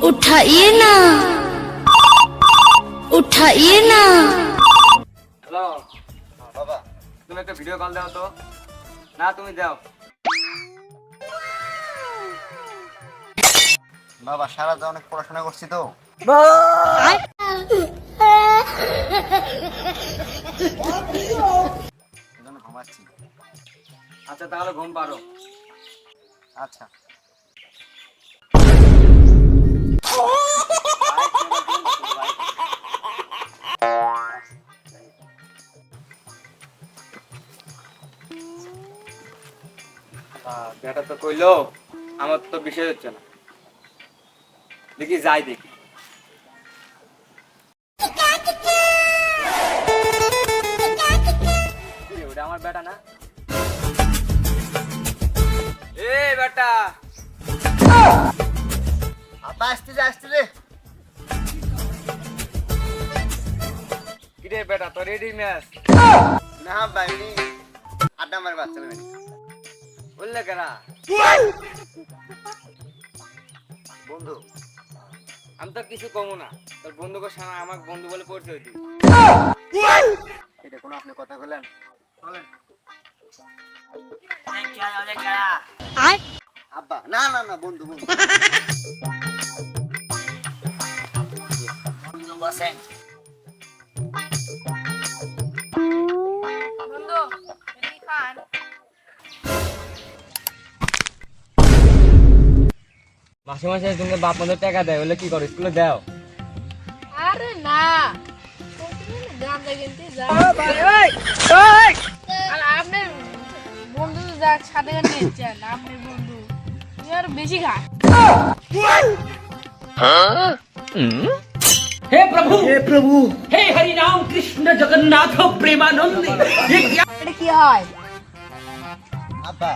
उठाइए ना उठाइए ना হ্যালো বাবা তুমি একটা ভিডিও কল দাও তো না তুমি দাও বাবা সারা দিন অনেক পড়াশোনা করছি তো এজন্য ঘুমাচ্ছি আচ্ছা তাহলে ঘুম পারো আচ্ছা বেটা তো কইলো, আমার তো বিষয় হচ্ছে না। দেখি, যাই দেখি। আমার বেটা না? এ বেটা। আপা, আসতে যে আসতে রে কিরে বেটা তো রেডি ম্যাচ না, ভাই আড্ডা মারে বাচ্চা বললে কেনা? বন্ধু আমি তো কিছু কমু না। তোর বন্ধুকে সামনে আমাকে বন্ধু বলে পরিচয় দিই এটা কোনো আপনি কথা বলেন? বলেন। আব্বা না না না বন্ধু বন্ধু। মাসে মাসে তুমি বাপ মধ্যে টাকা দেয় বলে কি করো স্কুলে দাও আরে না প্রতিদিন গাঁজা কিনতে যাই আর আপনার বন্ধু যা সাথে করে নিচ্ছেন আপনার বন্ধু তুমি আর বেশি খায় हे प्रभु हे प्रभु हे हरि राम कृष्ण जगन्नाथ प्रेमानंद ये क्या এটা কি হয় আব্বা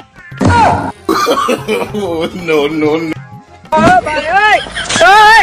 no no ભાઈ